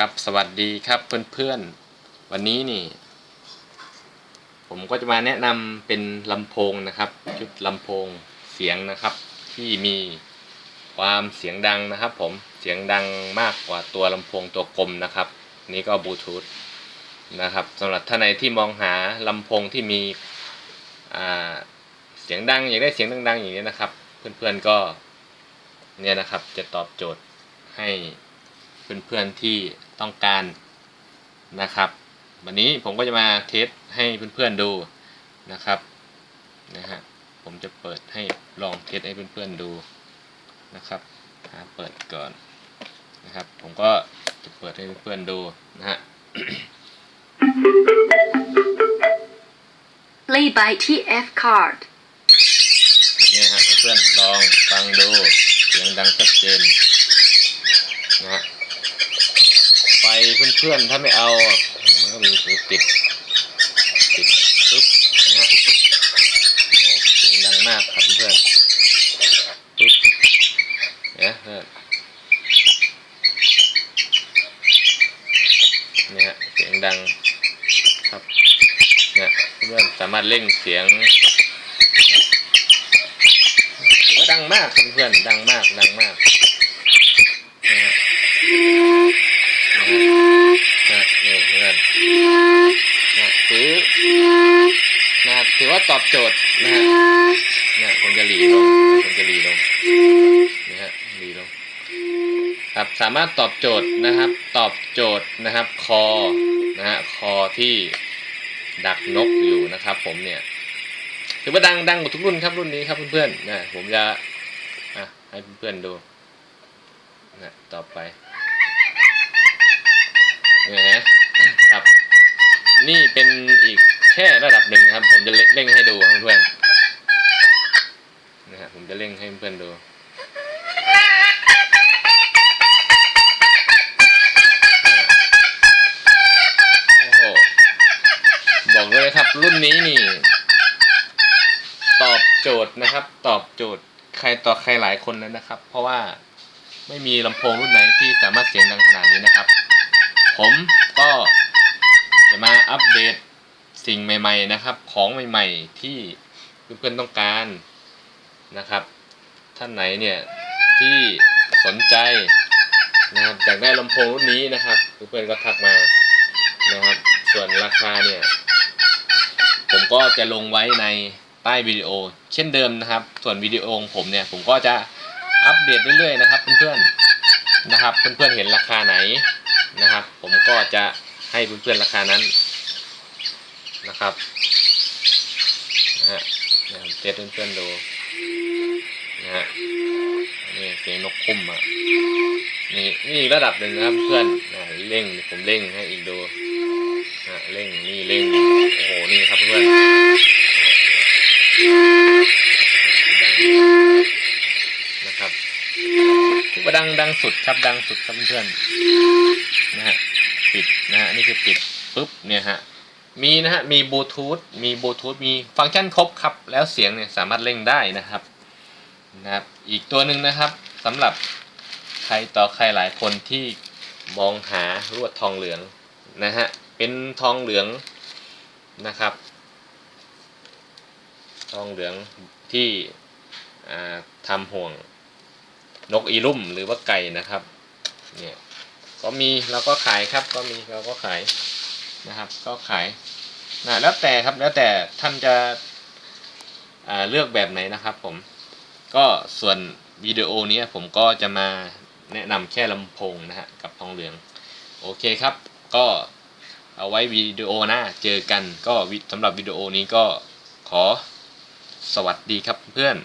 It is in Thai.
ครับสวัสดีครับเพื่อนๆ วันนี้นี่ ผมก็จะมาแนะนำเป็นลำโพงนะครับ ชุดลำโพงเสียงนะครับ ที่มีความเสียงดังนะครับ ผมเสียงดังมากกว่าตัวลำโพงตัวกลมนะครับ นี่ก็บลูทูธนะครับสำหรับท่านใดที่มองหาลำโพงที่มีเสียงดังอยากได้เสียงดังๆอย่างนี้นะครับ เพื่อนๆก็เนี่ยนะครับจะตอบโจทย์ให้เพื่อนๆที่ ต้องการนะครับ วันนี้ผมก็จะมาเทสให้เพื่อนๆดูนะครับนะฮะผมจะเปิดให้ลองเทสให้เพื่อนๆดูนะครับหาเปิดก่อนนะครับ ผมก็จะเปิดให้เพื่อนๆดูนะฮะ Play by TF card. เนี่ยฮะเพื่อนๆลองฟังดูเสียงดังชัดเจนนะฮะ ไฟเพื่อนๆถ้าไม่เอา มันก็มีตัวติดติดปุ๊บนะฮะโอ้เสียงดังมากครับเพื่อนปุ๊บเนี่ยเพื่อนเนี่ยฮะเสียงดังครับเนี่ยเพื่อนสามารถเร่งเสียงถือว่าดังมากเพื่อนดังมากดังมากนะฮะนะฮะนะนี่ เพื่อนะถือนะถือว่าตอบโจทย์นะฮะเนี่ยผมจะหลีลงผมจะหลีลงนะฮะหลีลงครับสามารถตอบโจทย์นะครับ ตอบโจทย์นะครับ คอนะฮะคอที่ดักนกอยู่นะครับ ผมเนี่ยถือว่าดังดังกว่าทุกรุ่นครับรุ่นนี้ครับเพื่อนๆนะผมจะอะให้เพื่อนๆดูนะต่อไปนี่นะ ครับ นี่เป็นอีกแค่ระดับหนึ่งครับ ผมจะเร่งให้ดูครับเพื่อนนะฮะผมจะเร่งให้เพื่อนดูโอ้บอกเลยครับ รุ่นนี้นี่ ตอบโจทย์นะครับ ตอบโจทย์ใครต่อใครหลายคนเลยนะครับ เพราะว่าไม่มีลำโพงรุ่นไหนที่สามารถเสียงดังขนาดนี้นะครับ ผมก็จะมาอัปเดตสิ่งใหม่ ๆ นะครับ ของใหม่ ๆ ที่เพื่อนๆต้องการนะครับ ท่านไหนเนี่ยที่สนใจนะครับอยากได้ลำโพงรุ่นนี้นะครับ เพื่อนๆก็ทักมานะครับ ส่วนราคาเนี่ย ผมก็จะลงไว้ในใต้วิดีโอ เช่นเดิมนะครับ ส่วนวิดีโอของผมเนี่ยผมก็จะอัปเดตเรื่อยๆนะครับ เพื่อนๆนะครับ เพื่อนๆเห็นราคาไหน นะครับ ผมก็จะให้เพื่อนๆราคานั้นนะครับนะฮะเดี๋ยมเทสเพื่อนๆดูนะฮะนี่เสียงนกคุ้มอะนี่นี่ระดับหนึ่งนะครับเพื่อนนะเร่งผมเร่งให้อีกดูนะเร่งนี่เร่งโอ้โหนี่ครับเพื่อน งดังสุดครับดังสุดครับเพื่อนนะฮะปิดนะฮะนี่คือปิดปุ๊บเนี่ยฮะมีนะฮะมีบลูทูธมีบลูทูธมีฟังก์ชันครบครับแล้วเสียงเนี่ยสามารถเร่งได้นะครับนะครับอีกตัวหนึ่งนะครับสำหรับใครต่อใครหลายคนที่มองหาลวดทองเหลืองนะฮะเป็นทองเหลืองนะครับ ทองเหลืองที่ทำห่วง นกอีรุ่มหรือว่าไก่นะครับ เนี่ยก็มีเราก็ขายครับก็มีเราก็ขายนะครับ ก็ขายนะแล้วแต่ครับแล้วแต่ท่านจะเลือกแบบไหนนะครับ ผม ก็ส่วนวิดีโอนี้ผมก็จะมาแนะนำแค่ลำโพงนะฮะกับทองเหลือง โอเคครับ ก็เอาไว้วิดีโอหน้าเจอกันก็สำหรับวิดีโอนี้ก็ขอสวัสดีครับเพื่อน